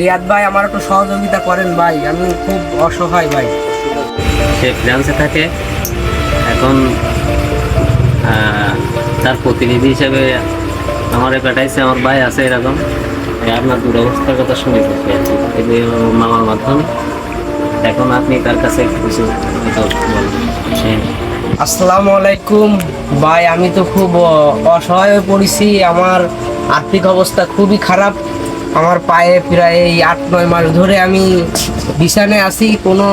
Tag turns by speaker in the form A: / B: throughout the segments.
A: রিয়াদ ভাই আমার একটু সহযোগিতা করেন ভাই আমি খুব অসহায় ভাই।
B: সে ফ্রান্সে থাকে এখন তার প্রতিনিধি হিসেবে আমারে পাঠাইছে আমার ভাই আছে এরকম। আপনার দুরবস্থার কথা শুনেছি সে আর কি। এই মামার মাধ্যমে এখন আপনি তার কাছে কিছু
A: আসসালামু আলাইকুম। ভাই আমি তো খুব অসহায় হয়ে পড়েছি। আমার আর্থিক অবস্থা খুবই খারাপ। আমার পায়ে প্রায় এই আট, নয় মাস ধরে আমি বিছানায় আছি, কোনো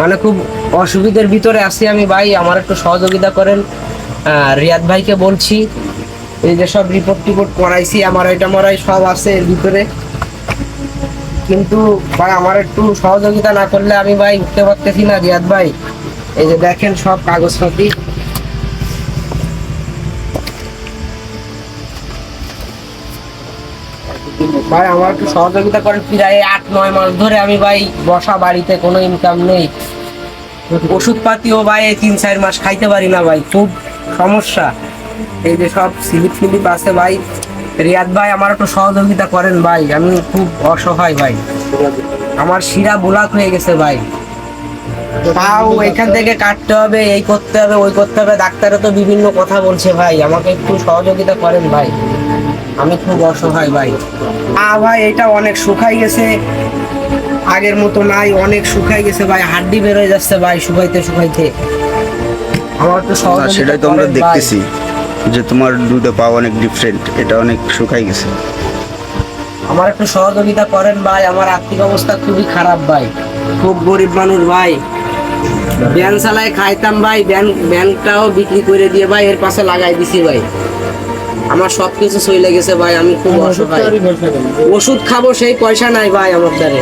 A: মানে খুব অসুবিধার ভিতরে আছি আমি ভাই, আমার একটু সহযোগিতা করেন। রিয়াদ ভাইকে বলছি, এই যে সব রিপোর্ট টিপোর্ট করাইছি, আমার এটা মরাই সব আছে এর ভিতরে। কিন্তু ভাই, আমার একটু সহযোগিতা না করলে আমি ভাই উঠতে পারতেছি না রিয়াদ ভাই। এই যে দেখেন সব কাগজপাতি। ভাই, আমার একটু সহযোগিতা করেন প্রায় আট, নয় মাস ধরে আমি ভাই বসা বাড়িতে, কোনো ইনকাম নেই। ওষুধপাতিও ভাই তিন, চার মাস খাইতে পারি না ভাই, খুব সমস্যা। এই যে সব স্লিপ ফিলিপ আছে ভাই। রিয়াদ ভাই, আমার একটু সহযোগিতা করেন ভাই, আমি খুব অসহায় ভাই। আমার শিরা বোলাক হয়ে গেছে ভাই। পাও এখান থেকে কাটতে হবে, এই করতে হবে, ওই করতে হবে। ডাক্তারও তো বিভিন্ন কথা বলছে ভাই, আমাকে একটু সহযোগিতা করেন ভাই। আমি খুব অসহায় ভাই। আ ভাই এটা অনেক শুকাই গেছে। আগের মতো নাই অনেক শুকাই গেছে ভাই। হাড্ডি বের হয়ে যাচ্ছে ভাই শুকাইতে শুকাইতে। আমার
C: না সেটাই তো আমরা দেখতেছি যে তোমার দুটো পা অনেক ডিফারেন্ট এটা অনেক শুকাই গেছে।
A: আমার একটু সহযোগিতা করেন ভাই আমার আর্থিক অবস্থা খুবই খারাপ ভাই। খুব গরিব মানুষ ভাই। ব্যান চালায় খাইতাম ভাই ব্যান ব্যানটাও বিক্রি করে দিয়ে ভাই এর পাশে লাগাই দিছি ভাই। আমার সব কিছু চলে গেছে ভাই আমি খুব অসহায়। ওষুধ খাব সেই পয়সা নাই ভাই আমার দ্বারে।